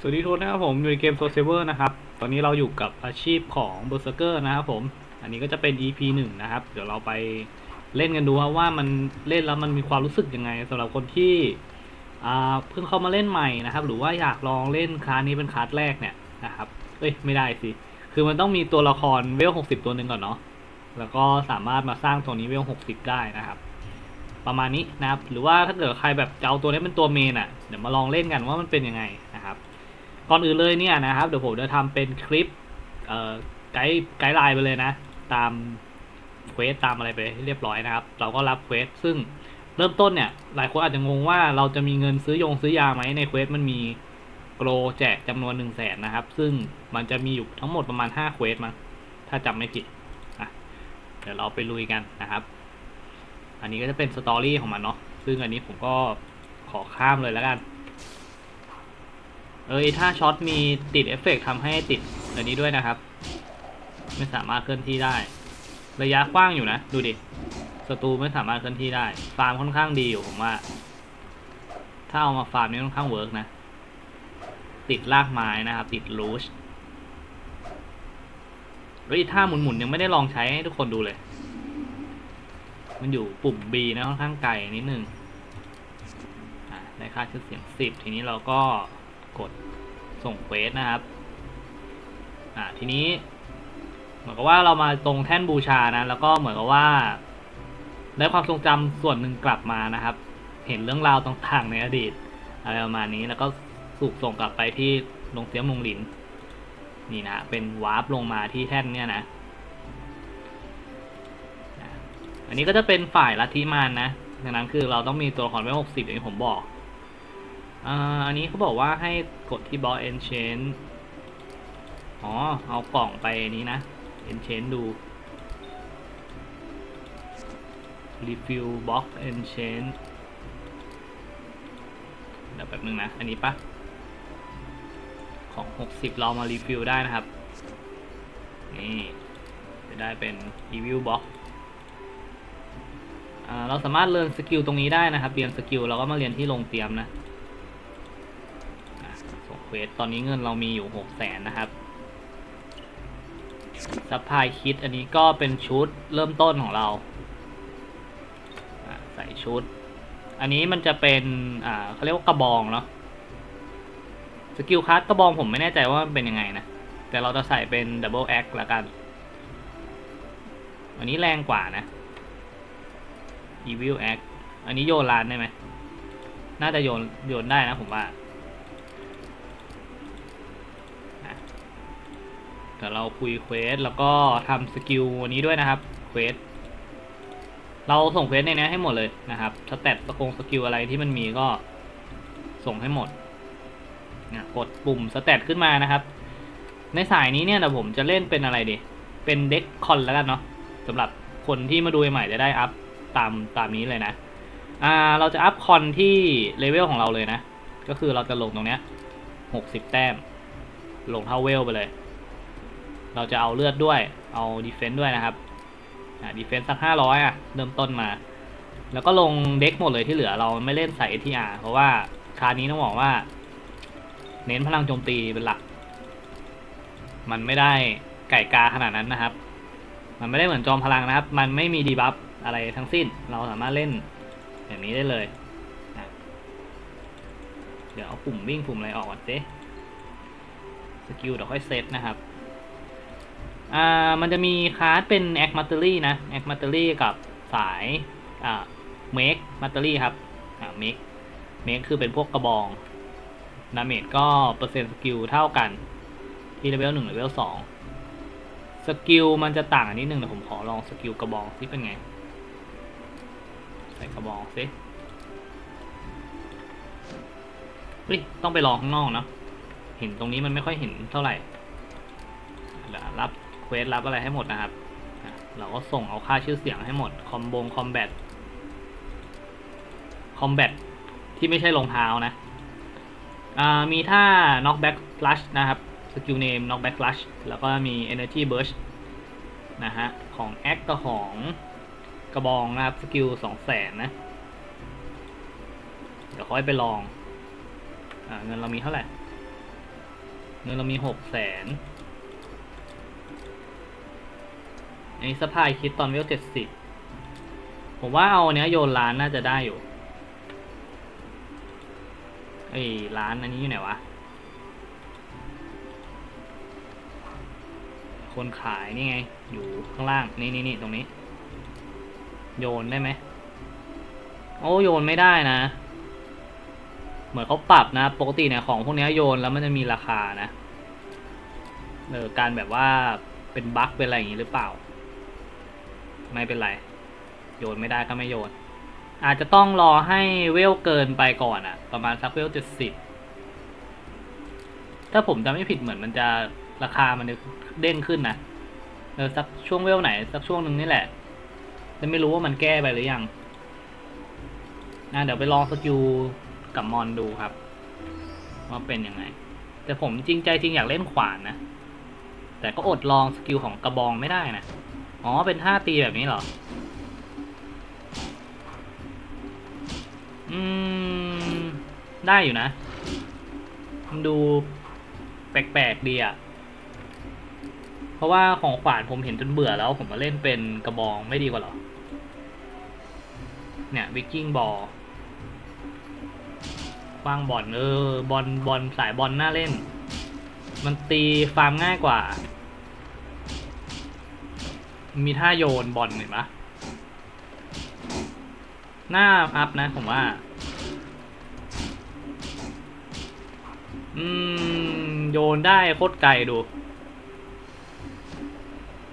สวัสดีทุกคนนะครับผมอยู่ในเกม Soul Saver นะครับ ตอนนี้เราอยู่กับอาชีพของ Berserker นะครับผม อันนี้ก็จะเป็น EP หนึ่งนะครับ เดี๋ยวเราไปเล่นกันดูว่ามันเล่นแล้วมันมีความรู้สึกยังไงสำหรับคนที่เพิ่งเข้ามาเล่นใหม่นะครับ หรือว่าอยากลองเล่นคลาสนี้เป็นคลาสแรกเนี่ยนะครับเอ้ยไม่ได้สิ คือมันต้องมีตัวละครเวล60ตัวหนึ่งก่อนเนาะ แล้วก็สามารถมาสร้างตัวนี้เวล60ได้นะครับประมาณนี้นะครับ หรือว่าถ้าเกิดใครแบบจะเอาตัวนี้เป็นตัวเมนอะ เดี๋ยวมาลองเล่นกันว่ามันเป็นยังไงนะครับ ก่อนอื่นเลยเนี่ยนะครับเดี๋ยวผมจะทำเป็นคลิปเอ่อไกด์ไกด์ไลน์ไปเลยนะ ตามเควสตามอะไรไปเรียบร้อยนะครับ เราก็รับเควสซึ่งเริ่มต้นเนี่ย หลายคนอาจจะงงว่าเราจะมีเงินซื้อยงซื้อยาไหมในเควสมันมีโกลแจกจำนวนหนึ่งแสนนะครับ ซึ่งมันจะมีอยู่ทั้งหมดประมาณห้าเควสมั้งถ้าจำไม่ผิดอะเดี๋ยวเราไปลุยกันนะครับ อันนี้ก็จะเป็นสตอรี่ของมันเนาะซึ่งอันนี้ผมก็ขอข้ามเลยแล้วกัน เออถ้าช็อตมีติดเอฟเฟกต์ทำให้ติดอันนี้ด้วยนะครับ ไม่สามารถเคลื่อนที่ได้ ระยะกว้างอยู่นะ ดูดิศัตรูไม่สามารถเคลื่อนที่ได้ ฟาร์มค่อนข้างดีอยู่ผมว่า ถ้าเอามาฟาร์มนี่ค่อนข้างเวิร์กนะ ติดรากไม้นะครับ ติดรูชเฮ้ยถ้าหมุนๆยังไม่ได้ลองใช้ให้ทุกคนดูเลย มันอยู่ปุ่ม B นะค่อนข้างไกลนิดนึงอะได้ค่าชื่อเสียงสิบทีนี้เราก็กด ส่งเควสนะครับ อ่าทีนี้ เหมือนกับว่าเรามาตรงแท่นบูชานะ แล้วก็เหมือนกับว่า ได้ความทรงจำส่วนหนึ่งกลับมานะครับ เห็นเรื่องราวต่างๆในอดีตอะไรประมาณนี้แล้วก็ถูกส่งกลับไปที่ลงเสียมลงหลินนี่นะเป็นวาร์ปลงมาที่แท่นเนี่ยนะ อันนี้ก็จะเป็นฝ่ายลัทธิมานนะดังนั้นคือเราต้องมีตัวละครไว้หกสิบอย่างที่ผมบอก อันนี้เขาบอกว่าให้กดที่บล็อก enchant อ๋อ เอากล่องไปนี้นะ enchant ดู refill box enchant เดี๋ยวแป๊บนึงนะ อันนี้ปะของ 60 เรามา refill ได้นะครับ นี่ จะได้เป็น review box อ่าเราสามารถเรียนสกิลตรงนี้ได้นะครับ เรียนสกิลเราก็มาเรียนที่โรงเตรียมนะ เควสตอนนี้เงินเรามีอยู่หกแสนนะครับซัพพลายคิดอันนี้ก็เป็นชุดเริ่มต้นของเราใส่ชุด อันนี้มันจะเป็นอ่าเขาเรียกว่ากระบองเนาะสกิลคัสกระบองผมไม่แน่ใจว่ามันเป็นยังไงนะ แต่เราจะใส่เป็นดับเบิลแอคละกัน อันนี้แรงกว่านะ Evil Act อันนี้โยนลานได้ไหม น่าจะโยนโยนได้นะผมว่า แต่เราคุยเควสแล้วก็ทำสกิลวันนี้ด้วยนะครับเควสเราส่งเควสในนี้ให้หมดเลยนะครับสแตทสกงสกิลอะไรที่มันมีก็ส่งให้หมดนะกดปุ่มสแตทขึ้นมานะครับ ในสายนี้เนี่ยเดี๋ยวผมจะเล่นเป็นอะไรดี เป็นเด็กคอนแล้วกันเนาะสำหรับคนที่มาดูใหม่จะได้อัพตามตามนี้เลยนะ อ่าเราจะอัพคอนที่เลเวลของเราเลยนะ ก็คือเราจะลงตรงเนี้ยหกสิบแต้ม ลงเท่าเวลไปเลย เราจะเอาเลือดด้วย เอาดีเฟนต์ด้วยนะครับดีเฟนต์สักห้าร้อยอะ เริ่มต้นมา แล้วก็ลงเด็กหมดเลยที่เหลือเราไม่เล่นใส่ทีอาร์เพราะว่าคานี้ต้องบอกว่า เน้นพลังโจมตีเป็นหลัก มันไม่ได้ไก่กาขนาดนั้นนะครับ มันไม่ได้เหมือนจอมพลังนะครับ มันไม่มีดีบัฟอะไรทั้งสิ้น เราสามารถเล่นอย่างนี้ได้เลย เดี๋ยวเอาปุ่มวิ่งปุ่มอะไรออกก่อนสิสกิลเดี๋ยวค่อยเซตนะครับ อ่ามันจะมีคลาสเป็นแอคมัตเตอรี่นะแอคมัตเตอรี่กับสายอ่าเมกมัตเตอรี่ครับอ่าเมกเมกคือเป็นพวกกระบองดาเมจก็เปอร์เซ็นต์สกิลเท่ากัน ที่เลเวลหนึ่งเลเวลสองสกิลมันจะต่างกันนิดนึงแต่ผมขอลองสกิลกระบองซิเป็นไง ใส่กระบองซิเฮ้ยต้องไปลองข้างนอกเนาะเห็นตรงนี้มันไม่ค่อยเห็นเท่าไหร่ เควสรับอะไรให้หมดนะครับ เราก็ส่งเอาค่าชื่อเสียงให้หมด คอมบงคอมแบท คอมแบท ที่ไม่ใช่รองเท้านะ มีท่า knockback flush นะครับ สกิลเนม knockback flush แล้วก็มี energy burst นะฮะ ของแอคกับของกระบองนะครับ สกิลสองแสนนะ เดี๋ยวค่อยไปลองอเงินเรามีเท่าไหร่ เงินเรามีหกแสน อันนี้สะพายคิดตอนเวลเจ็ดสิบผมว่าเอาเนี้ยโยนร้านน่าจะได้อยู่ไอ้ร้านอันนี้อยู่ไหนวะ คนขายนี่ไง อยู่ข้างล่าง นี่นี่นี่ตรงนี้ โยนได้ไหม โอ้โยนไม่ได้นะ เหมือนเขาปรับนะ ปกติเนี่ยของพวกเนี้ยโยนแล้วมันจะมีราคานะเออการแบบว่าเป็นบั๊กเป็นอะไรอย่างนี้หรือเปล่า ไม่เป็นไร โยนไม่ได้ก็ไม่โยน อาจจะต้องรอให้เวลเกินไปก่อนอะประมาณสักเวลเจ็ดสิบถ้าผมจำไม่ผิดเหมือนมันจะราคามันเด้งขึ้นนะเออสักช่วงเวลไหน สักช่วงหนึ่งนี่แหละแต่ไม่รู้ว่ามันแก้ไปหรือยังนะเดี๋ยวไปลองสกิลกับมอนดูครับ ว่าเป็นยังไง แต่ผมจริงใจจริงอยากเล่นขวานนะ แต่ก็อดลองสกิลของกระบองไม่ได้นะ อ๋อ เป็นท่าตีแบบนี้เหรอ อืม ได้อยู่นะมันดูแปลกๆดีอะเพราะว่าของขวานผมเห็นจนเบื่อแล้ว ผมมาเล่นเป็นกระบองไม่ดีกว่าหรอ เนี่ยวิกกิ้งบอลว้างบอลเออบอลบอลสายบอลน่าเล่น มันตีฟาร์มง่ายกว่า มีท่าโยนบอลเห็นปะหน้าอัพนะผมว่า อืม โยนได้โคตรไกลดู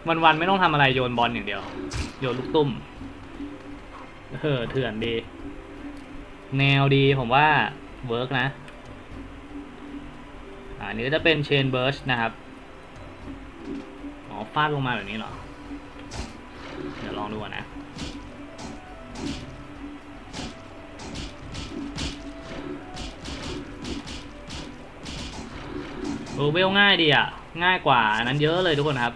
วันๆไม่ต้องทำอะไรโยนบอลอย่างเดียว โยนลูกตุ้มเออเถื่อนดี แนวดีผมว่าเวิร์กนะ อันนี้ก็จะเป็นเชนเบิร์ชนะครับ อ๋อฟาดลงมาแบบนี้เหรอ องดูก่อนนะเออเวลง่ายดีอะ ง่ายกว่านนั้นเยอะเลยทุกคนครับ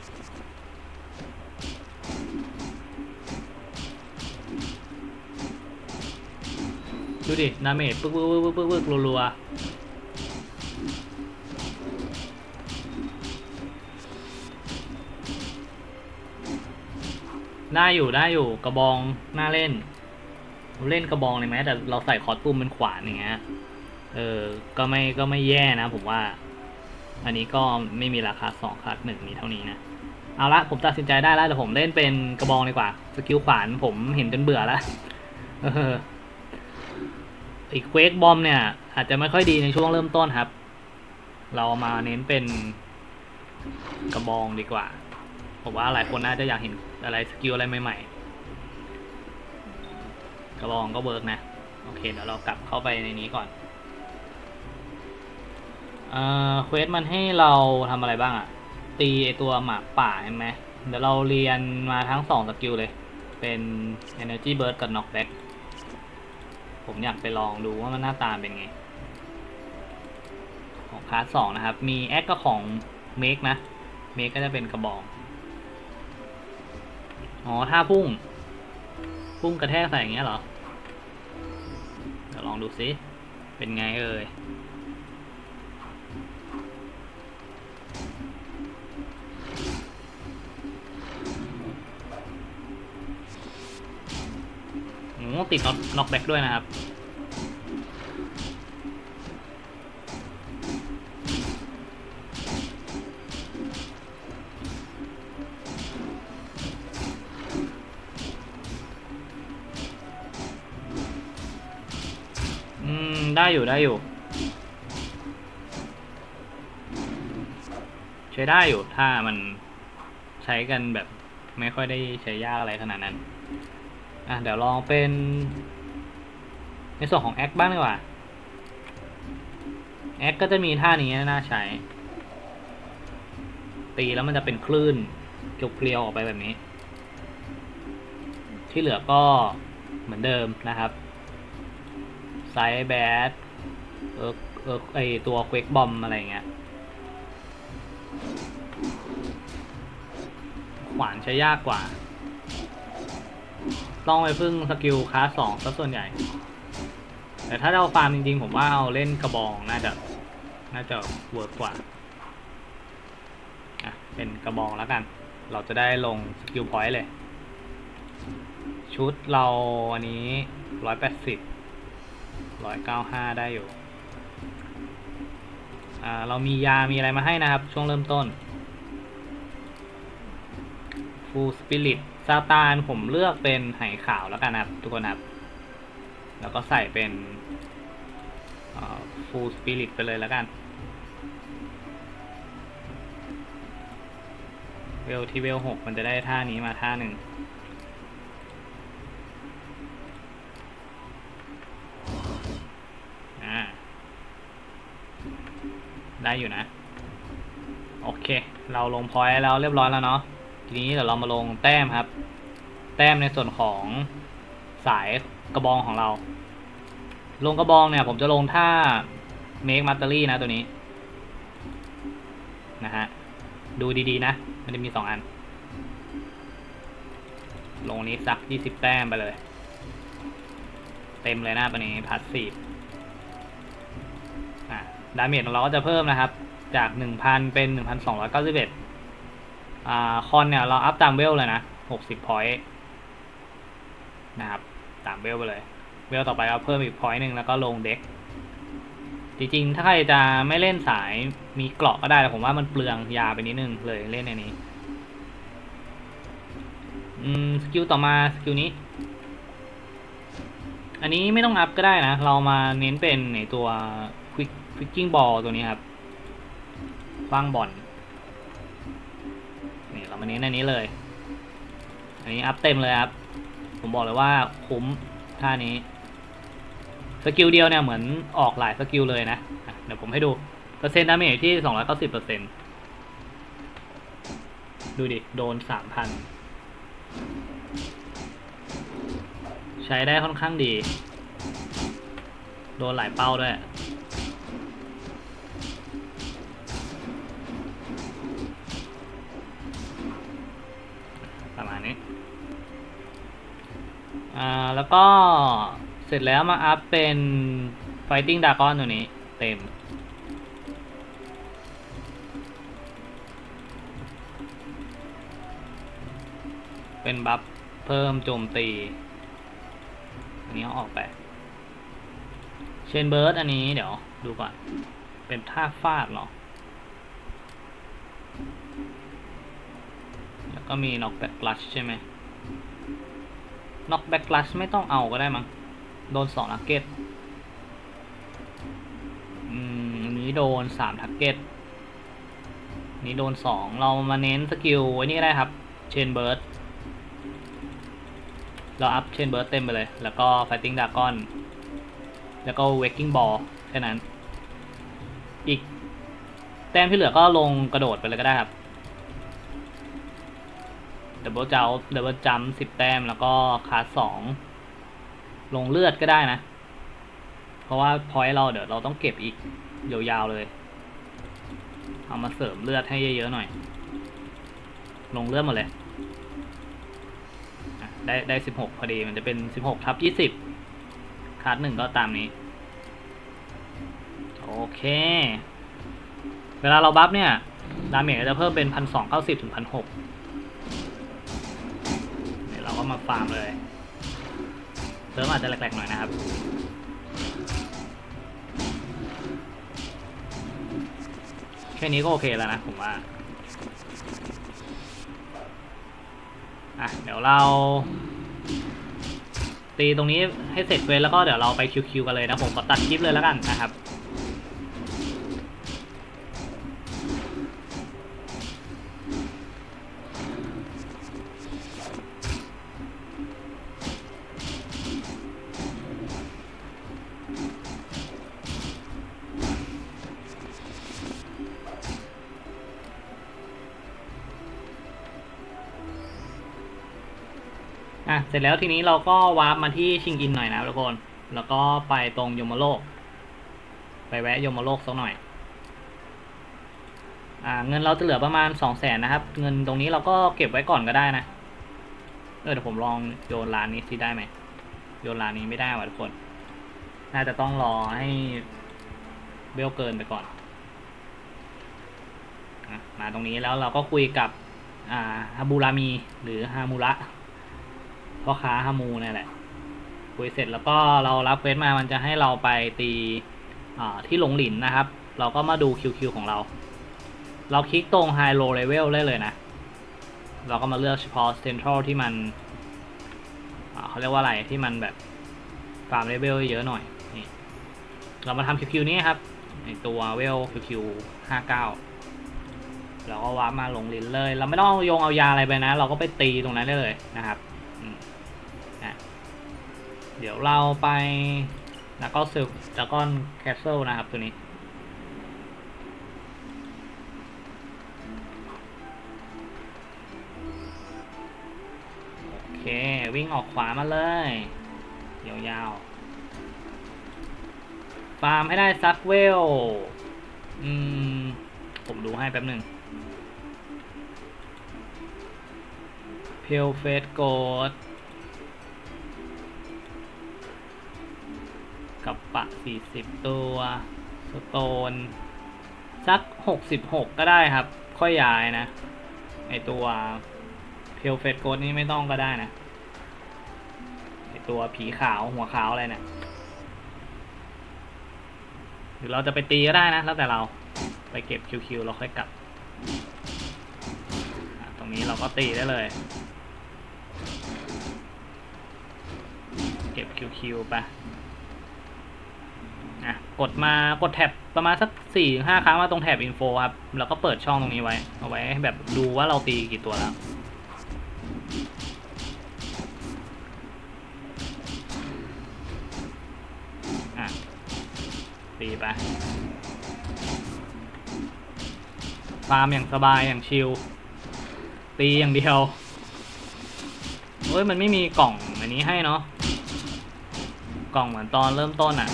ดูดิ ดาเมจปึ๊กปึ๊กปึ๊กปึ๊กปึ๊กรัวๆ ได้อยู่ได้อยู่กระบองน่าเล่น เล่นกระบองเลยไหมแต่เราใส่คอสตูมเป็นขวานอย่างเงี้ยเออก็ไม่ก็ไม่แย่นะผมว่า อันนี้ก็ไม่มีราคาสองคาดหนึ่งมีเท่านี้นะเอาละผมตัดสินใจได้แล้วแต่ผมเล่นเป็นกระบองดีกว่าสกิลขวานผมเห็นจนเบื่อแล้วเอออีกเควกบอมเนี่ย อาจจะไม่ค่อยดีในช่วงเริ่มต้นครับ เรามาเน้นเป็นกระบองดีกว่า ผมว่าหลายคนน่าจะอยากเห็นอะไรสกิลอะไรใหม่ๆ กระบองก็เวิร์กนะ โอเค เดี๋ยวเรากลับเข้าไปในนี้ก่อน เอ่อเควสมันให้เราทำอะไรบ้างอะตีไอตัวหมาป่าเห็นไหมเดี๋ยวเราเรียนมาทั้งสองสกิลเลย เป็น Energy Burst กับ Knockback ผมอยากไปลองดูว่ามันหน้าตาเป็นไง ของคลาสสองนะครับ มีแอคก็ของเมกนะ เมกก็จะเป็นกระบอก อ๋อท่าพุ่ง พุ่งกระแทกใส่อย่างเงี้ยเหรอ เดี๋ยวลองดูซิ เป็นไงเอ่ยโอ้ติดน็อกน็อกแบ็กด้วยนะครับ ได้อยู่ได้อยู่ใช้ได้อยู่ถ้ามันใช้กันแบบไม่ค่อยได้ใช้ยากอะไรขนาดนั้น อะเดี๋ยวลองเป็น ในส่วนของแอคบ้างดีกว่าแอคก็จะมีท่านี้น่าใช้ ตีแล้วมันจะเป็นคลื่นเกลียวออกไปแบบนี้ ที่เหลือก็เหมือนเดิมนะครับ ไซแบดเออเออไอตัวเควกบอมอะไรเงี้ย ขวานใช้ยากกว่า ต้องไปพึ่งสกิลคลาสสองซะส่วนใหญ่ แต่ถ้าเราฟาร์มจริงๆ ผมว่าเอาเล่นกระบองน่าจะ น่าจะเวิร์กกว่า อะ เป็นกระบองแล้วกัน เราจะได้ลงสกิลพอยต์เลย ชุดเราอันนี้ร้อยแปดสิบ ร้อยเก้าห้าได้อยู่ อ่า เรามียา มีอะไรมาให้นะครับ ช่วงเริ่มต้น Full Spirit ซาตานผมเลือกเป็นไหขาวแล้วกันนะครับ ทุกคนนะครับ แล้วก็ใส่เป็นอ่า Full Spirit ไปเลยแล้วกันเวลที่เวลหกมันจะได้ท่านี้มาท่าหนึ่ง อ่า ได้อยู่นะ โอเค เราลงพอยต์แล้วเรียบร้อยแล้วเนาะทีนี้เดี๋ยวเรามาลงแต้มครับ แต้มในส่วนของสายกระบองของเรา ลงกระบองเนี่ย ผมจะลงท่า make mastery นะตัวนี้ นะฮะ ดูดีๆนะ มันจะมีสองอัน ลงนี้สักยี่สิบแต้มไปเลย เต็มเลยนะปันนี้พัดสี่ ดาเมจของเราก็จะเพิ่มนะครับ จากหนึ่งพันเป็นหนึ่งพันสองร้อยเก้าสิบเอ็ดอ่าคอนเนี่ยเราอัพตามเวลเลยนะหกสิบพอยต์นะครับตามเวลไปเลยเวลต่อไปก็เพิ่มอีกพอยต์หนึ่งแล้วก็ลงเด็กจริงๆ ถ้าใครจะไม่เล่นสายมีเกราะก็ได้แต่ผมว่ามันเปลืองยาไปนิดนึงเลยเล่นในนี้ อืม สกิลต่อมา สกิลนี้ อันนี้ไม่ต้องอัพก็ได้นะ เรามาเน้นเป็นในตัว quick quicking ball ตัวนี้ครับฟังบอลนี่เรามาเน้นอันนี้เลย อันนี้อัพเต็มเลยครับ ผมบอกเลยว่าคุ้มท่านี้ สกิลเดียวเนี่ยเหมือนออกหลายสกิลเลยนะอะเดี๋ยวผมให้ดู เปอร์เซ็นต์ดาเมจที่สองร้อยเก้าสิบเปอร์เซ็นต์ดูดิ โดนสามพัน ใช้ได้ค่อนข้างดี โดนหลายเป้าด้วย ประมาณนี้ อ่า แล้วก็เสร็จแล้วมาอัพเป็น Fighting Dragon ตัวนี้เต็มเป็นบัฟเพิ่มโจมตี อันนี้เอาออกไป เชนเบิร์ดอันนี้เดี๋ยวดูก่อน เป็นท่าฟาดเหรอ แล้วก็มี knockback clutch ใช่ไหม knockback clutch ไม่ต้องเอาก็ได้มั้ง โดนสองทักเก็ต อืมนี้โดนสามทักเก็ต นี้โดนสอง เรามาเน้นสกิลไว้นี่ได้ครับ เชนเบิร์ด เราอัพเชนเบิร์ดเต็มไปเลย แล้วก็ Fighting Dragon แล้วก็ Waking Ball แค่นั้น อีก แต้มที่เหลือก็ลงกระโดดไปเลยก็ได้ครับดับเบิลจัมดับเบิลจัมสิบแต้มแล้วก็คาสองลงเลือดก็ได้นะ เพราะว่าพอยต์เราเดี๋ยวเราต้องเก็บอีกยาวๆเลย เอามาเสริมเลือดให้เยอะๆหน่อย ลงเลือดหมดเลย ได้ได้สิบหกพอดีมันจะเป็นสิบหกทับยี่สิบคาร์ดหนึ่งก็ตามนี้ โอเค เวลาเราบัฟเนี่ยดาเมจจะเพิ่มเป็นพันสองเก้าสิบถึงพันหกเดี๋ยวเราก็มาฟาร์มเลยเซิร์ฟอาจจะแหลกๆหน่อยนะครับแค่นี้ก็โอเคแล้วนะผมว่า อะ เดี๋ยวเรา ตีตรงนี้ให้เสร็จเควแล้วก็เดี๋ยวเราไปคิวๆกันเลยนะผมขอตัดคลิปเลยแล้วกันนะครับ เสร็จแล้วทีนี้เราก็วาร์ปมาที่ชิงอินหน่อยนะทุกคน แล้วก็ไปตรงยมโลก ไปแวะยมโลกสักหน่อย อ่า เงินเราจะเหลือประมาณสองแสนนะครับ เงินตรงนี้เราก็เก็บไว้ก่อนก็ได้นะ เออเดี๋ยวผมลองโยนร้านนี้สิได้ไหม โยนร้านนี้ไม่ได้ว่ะทุกคน น่าจะต้องรอให้เบลเกินไปก่อน มาตรงนี้แล้วเราก็คุยกับอาฮาบูรามีหรือฮามูระ พ่อค้าฮามูเนี่ยแหละคุยเสร็จแล้วก็เรารับเควสมามันจะให้เราไปตีอ่าที่หลงหลินนะครับ เราก็มาดูคิวคิวของเรา เราคลิกตรง High Low Level ได้เลยนะ เราก็มาเลือกเฉพาะ Central ที่มันเขาเรียกว่าอะไรที่มันแบบฟาร์มเลเวลเยอะหน่อยนี่เรามาทำคิวคิวนี้ครับในตัวเวลคิวคิวห้าเก้าเราก็วาร์ปมาหลงหลินเลย เราไม่ต้องโยงเอายาอะไรไปนะ เราก็ไปตีตรงนั้นได้เลยนะครับ เดี๋ยวเราไปแล้วก็ซึกแล้วก็แคสเซิลนะครับตัวนี้ โอเค วิ่งออกขวามาเลยยาวๆฟาร์มให้ได้ซักเวล อืม ผมดูให้แป๊บหนึ่งเพียวเฟสโกด กับปะ40ตัวสโตน สัก66ก็ได้ครับ ค่อยย้ายนะ ไอตัวเพลเฟสโกดนี่ไม่ต้องก็ได้นะ ไอตัวผีขาวหัวขาวอะไรเนะี่ยหรือเราจะไปตีก็ได้นะ แล้วแต่เราไปเก็บคิวๆเราค่อยกลับ ตรงนี้เราก็ตีได้เลย เก็บคิวๆไป กดมากดแท็บประมาณสักสี่ห้าครั้งมาตรงแท็บอินโฟครับ แล้วก็เปิดช่องตรงนี้ไว้ เอาไว้แบบดูว่าเราตีกี่ตัวแล้วอะตีไปฟาร์มอย่างสบายอย่างชิล ตีอย่างเดียวเฮ้ยมันไม่มีกล่องอันนี้ให้เนาะ กล่องเหมือนตอนเริ่มต้นอะ่ะ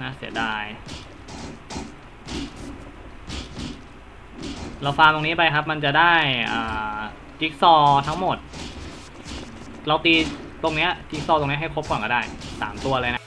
น่าเสียดาย เราฟาร์มตรงนี้ไปครับ มันจะได้จิ๊กซอทั้งหมด เราตีตรงเนี้ยจิ๊กซอตรงนี้ให้ครบก่อนก็ได้สามตัวเลยนะ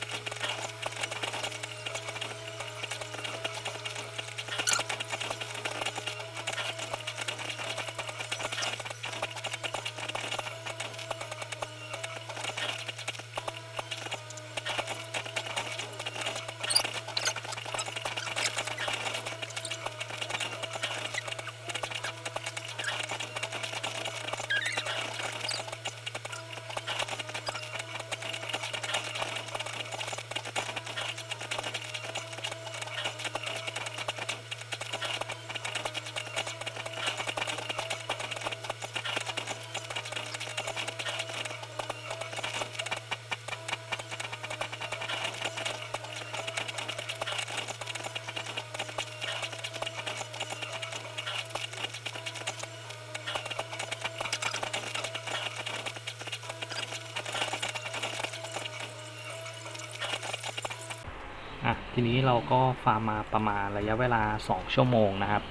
ทีนี้เราก็ฟาร์มมาประมาณระยะเวลา 2 ชั่วโมงนะครับ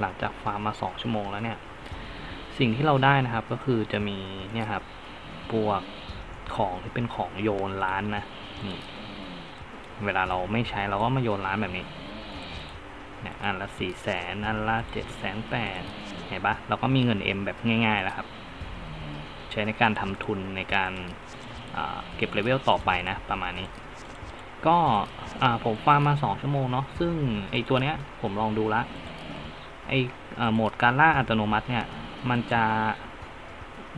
หลังจากฟาร์มมา 2 ชั่วโมงแล้วเนี่ย สิ่งที่เราได้นะครับก็คือจะมีเนี่ยครับพวกของที่เป็นของโยนร้านนะนี่เวลาเราไม่ใช้เราก็มาโยนร้านแบบนี้เนี่ยอันละสี่แสนอันละเจ็ดแสนแปดเห็นปะเราก็มีเงินเอ็มแบบง่ายๆแล้วครับ ใช้ในการทำทุนในการเก็บเลเวลต่อไปนะประมาณนี้ ก็ผมฟาร์มมา 2 ชั่วโมงเนาะซึ่งไอตัวเนี้ยผมลองดูละไอโหมดการล่าอัตโนมัติเนี่ยมันจะ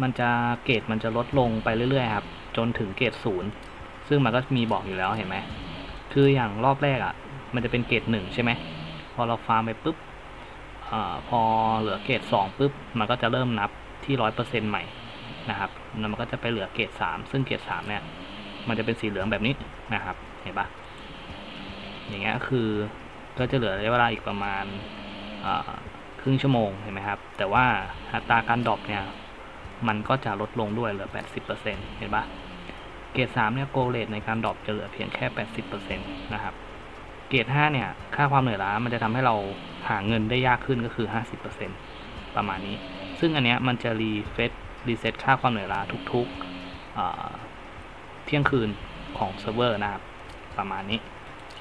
มันจะเกรดมันจะลดลงไปเรื่อยๆครับ จนถึงเกรดศูนย์ซึ่งมันก็มีบอกอยู่แล้วเห็นไหมคืออย่างรอบแรกอะ่ะ มันจะเป็นเกรดหนึ่งใช่ไหมพอเราฟาร์มไปปุ๊บอพอเหลือเกรดสองปุ๊บมันก็จะเริ่มนับที่ร้อยเปอร์เซ็นต์ใหม่นะครับแล้วมันก็จะไปเหลือเกรดสามซึ่งเกรดสามเนี่ย มันจะเป็นสีเหลืองแบบนี้นะครับ ห็นปะอย่างเงี้ยคือก็จะเหลือระยะเวลาอีกประมาณครึ่งชั่วโมงเห็นไหมครับ แต่ว่าอัตราการดรอปเนี่ยมันก็จะลดลงด้วยเหลือ 80%เห็นปะเกรด3เนี่ยโกเลตในการดรอปจะเหลือเพียงแค่ 80%นะครับ เกรด5เนี่ยค่าความเหนื่อยล้ามันจะทำให้เราหาเงินได้ยากขึ้นก็คือ 50%ประมาณนี้ ซึ่งอันเนี้ยมันจะรีเฟซรีเซ็ตค่าความเหนื่อยล้าทุกๆเที่ยงคืนของเซิร์ฟเวอร์นะครับ ประมาณนี้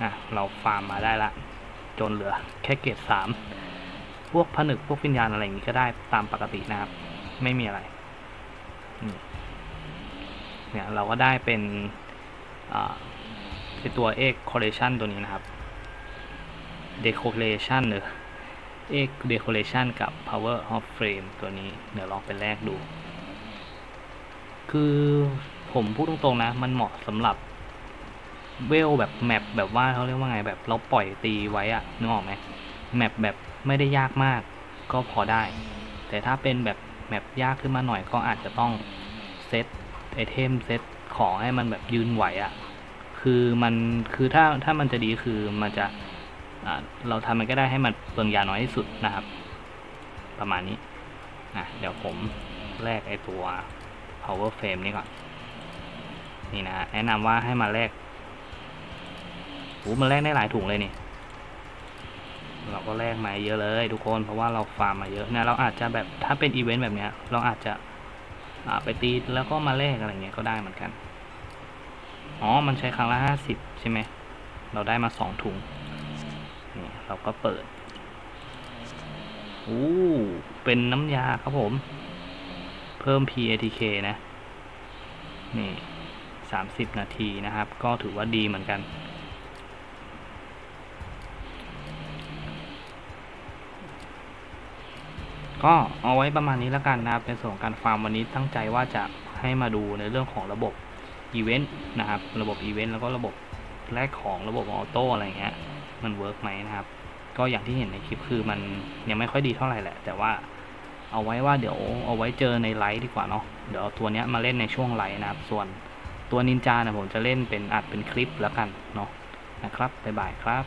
อะเราฟาร์มมาได้ละ จนเหลือแค่เกรดสามพวกผนึกพวกวิญญาณอะไรอย่างนี้ก็ได้ตามปกตินะครับ ไม่มีอะไร เนี่ยเราก็ได้เป็นไอตัวเอกคอเลชันตัวนี้นะครับ decoration หรือเอก decoration กับ power of frame ตัวนี้ เดี๋ยวลองไปแลกดู คือผมพูดตรงๆนะ มันเหมาะสำหรับ เวลแบบแมปแบบว่าเขาเรียกว่าไงแบบเราปล่อยตีไว้อะนึกออกไหมแมปแบบไม่ได้ยากมากก็พอได้ แต่ถ้าเป็นแบบแมปยากขึ้นมาหน่อยก็อาจจะต้องเซตไอเทมเซตของให้มันแบบยืนไหวอะคือมันคือถ้าถ้ามันจะดีคือมันจะเราทำมันก็ได้ให้มันเปลืองยาน้อยที่สุดนะครับ ประมาณนี้นะเดี๋ยวผมแลกไอตัว power frame นี้ก่อน นี่นะ แนะนำว่าให้มาแลก โอ้มันแลกได้หลายถุงเลยนี่ เราก็แลกมาเยอะเลยทุกคน เพราะว่าเราฟาร์มมาเยอะเนี่ยเราอาจจะแบบถ้าเป็นอีเวนต์แบบเนี้ย เราอาจจะอ่าไปตีแล้วก็มาแลกอะไรเงี้ยก็ได้เหมือนกัน อ๋อ มันใช้ครั้งละห้าสิบใช่ไหม เราได้มาสองถุง นี่เราก็เปิดอู้เป็นน้ำยาครับผม เพิ่ม PATK นะ นี่สามสิบนาทีนะครับ ก็ถือว่าดีเหมือนกัน ก็เอาไว้ประมาณนี้แล้วกันนะครับเป็นส่วนของการฟาร์มวันนี้ตั้งใจว่าจะให้มาดูในเรื่องของระบบอีเวนต์นะครับ ระบบอีเวนต์แล้วก็ระบบแลกของระบบออโต้อะไรเงี้ยมันเวิร์กไหมนะครับ ก็อย่างที่เห็นในคลิปคือมันยังไม่ค่อยดีเท่าไหร่แหละ แต่ว่าเอาไว้ว่าเดี๋ยวเอาไว้เจอในไลฟ์ดีกว่าเนาะเดี๋ยวตัวเนี้ยมาเล่นในช่วงไลฟ์นะครับ ส่วนตัวนินจาเนี่ยผมจะเล่นเป็นอัดเป็นคลิปแล้วกันเนาะนะครับบ๊ายบายครับ